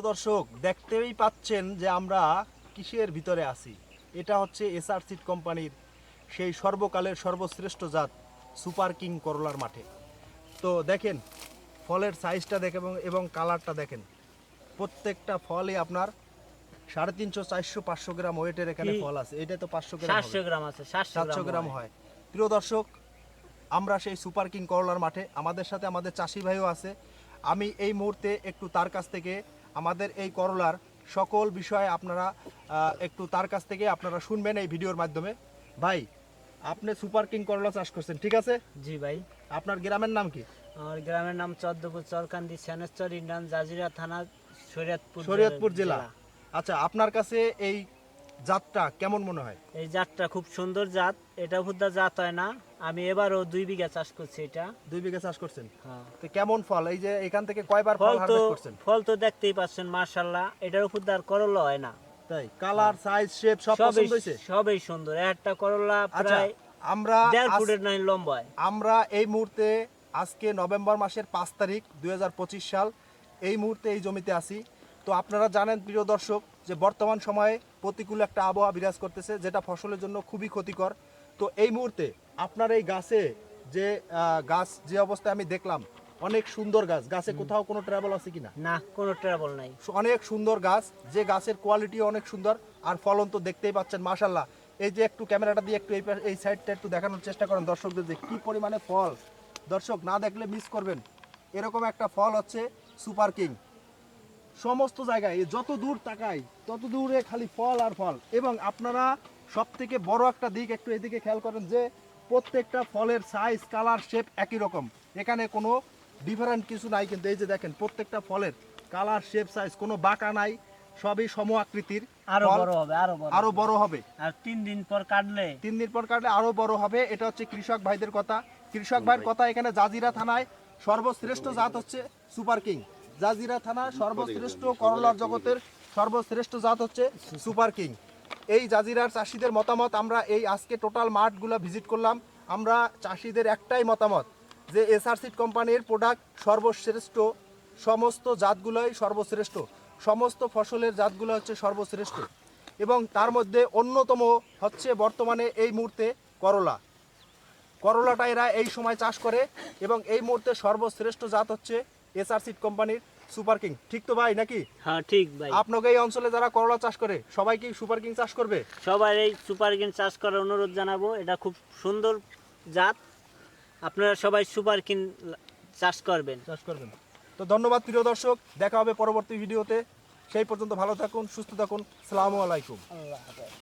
প্রিয় দর্শক দেখতেই পাচ্ছেন যে আমরা কিসের ভিতরে আছি। এটা হচ্ছে এসআর সিড কোম্পানির সেই সর্বকালের সর্বশ্রেষ্ঠ জাত সুপার কিং করলার মাঠে। তো দেখেন ফলের সাইজটা দেখেন এবং এবং কালারটা দেখেন। প্রত্যেকটা ফলই আপনার সাড়ে তিনশো চারশো পাঁচশো গ্রাম ওয়েটের এখানে ফল আছে। এটা তো পাঁচশো গ্রাম সাতশো গ্রাম আছে সাতশো গ্রাম হয়। প্রিয় দর্শক আমরা সেই সুপার কিং করলার মাঠে আমাদের সাথে আমাদের চাষি ভাইও আছে। আমি এই মুহূর্তে একটু তার কাছ থেকে আমাদের এই করলার সকল বিষয়ে আপনারা একটু তার কাছ থেকে আপনারা শুনবেন এই ভিডিওর মাধ্যমে। ভাই আপনি সুপার কিং করলা চাষ করছেন ঠিক আছে? জি ভাই। আপনার গ্রামের নাম কি? আমার গ্রামের নাম চোদ্দপুর চরকান্দি সেনেশ্বর ইন্ডিয়ান জাজিরা থানা শরীয়তপুর শরীয়তপুর জেলা। আচ্ছা আপনার কাছে এই জাতটা কেমন মনে হয়? এই জাতটা খুব সুন্দর জাত। এটা ভুদ্দা জাত হয় না। আমি এবারও দুই বিঘা চাষ করছি এটা। দুই বিঘা চাষ করছেন? হ্যাঁ। তো কেমন ফল? এই যে এখান থেকে কয়বার ফল তো হারভেস্ট করছেন? ফল তো দেখতেই পাচ্ছেন মার্শাল্লাহ এটার উপর আর করলা হয় না। তাই? কালার সাইজ শেপ সব পছন্দ হয়েছে? সবই সুন্দর। একটা করলা আচ্ছা প্রায় আমরা দেড় ফুটের নয় লম্বায় আমরা এই মুহূর্তে আজকে নভেম্বর মাসের পাঁচ তারিখ দুই হাজার পঁচিশ সাল এই মুহূর্তে এই জমিতে আছি। তো আপনারা জানেন প্রিয় দর্শক যে বর্তমান সময়ে প্রতিকূল একটা আবহাওয়া বিরাজ করতেছে যেটা ফসলের জন্য খুবই ক্ষতিকর। তো এই মুহূর্তে আপনার এই গাছে যে গাছ যে অবস্থায় আমি দেখলাম অনেক সুন্দর গাছ। গাছে কোথাও কোনো ট্রাভেল আছে কিনা? না কোনো ট্রাবল নাই। অনেক সুন্দর গাছ। যে গাছের কোয়ালিটি অনেক সুন্দর আর ফলন তো দেখতেই পাচ্ছেন মাশাল্লাহ এই যে একটু ক্যামেরাটা দিয়ে একটু এই এই সাইডটা একটু দেখানোর চেষ্টা করেন দর্শকদের যে কি পরিমাণে ফল। দর্শক না দেখলে মিস করবেন। এরকম একটা ফল হচ্ছে সুপার কিং সমস্ত জায়গায় যত দূর তাকাই তত দূরে খালি ফল আর ফল। এবং আপনারা সব থেকে বড় একটা দিক একটু এদিকে খেয়াল করেন যে প্রত্যেকটা ফলের সাইজ কালার শেপ একই রকম। এখানে কোনো ডিফারেন্ট কিছু নাই কিন্তু এই যে দেখেন প্রত্যেকটা ফলের কালার শেপ সাইজ কোনো বাঁকা নাই সবই সম আকৃতির। আরও বড় হবে আরও বড় আরও বড় হবে। আর তিন দিন পর কাটলে? তিন দিন পর কাটলে আরও বড় হবে এটা হচ্ছে কৃষক ভাইদের কথা। কৃষক ভাইয়ের কথা এখানে জাজিরা থানায় সর্বশ্রেষ্ঠ জাত হচ্ছে সুপার কিং জাজিরা থানা সর্বশ্রেষ্ঠ করলার জগতের সর্বশ্রেষ্ঠ জাত হচ্ছে সুপার কিং। এই জাজিরার চাষিদের মতামত আমরা এই আজকে টোটাল মাঠগুলো ভিজিট করলাম। আমরা চাষিদের একটাই মতামত যে এসআরসিড কোম্পানির প্রোডাক্ট সর্বশ্রেষ্ঠ সমস্ত জাতগুলোই সর্বশ্রেষ্ঠ সমস্ত ফসলের জাতগুলো হচ্ছে সর্বশ্রেষ্ঠ এবং তার মধ্যে অন্যতম হচ্ছে বর্তমানে এই মুহূর্তে করলা। করলাটা এরা এই সময় চাষ করে এবং এই মুহূর্তে সর্বশ্রেষ্ঠ জাত হচ্ছে এসআর সিড কোম্পানির সুপার কিং। ঠিক তো ভাই নাকি? হ্যাঁ ঠিক ভাই। আপনাকে এই অঞ্চলে যারা করলা চাষ করে সবাই কি সুপার কিং চাষ করবে? সবার এই সুপার কিন চাষ করার অনুরোধ জানাব। এটা খুব সুন্দর জাত। আপনারা সবাই সুপার কিন চাষ করবেন। চাষ করবেন। তো ধন্যবাদ প্রিয় দর্শক। দেখা হবে পরবর্তী ভিডিওতে। সেই পর্যন্ত ভালো থাকুন সুস্থ থাকুন। সালামু আলাইকুম। আল্লাহ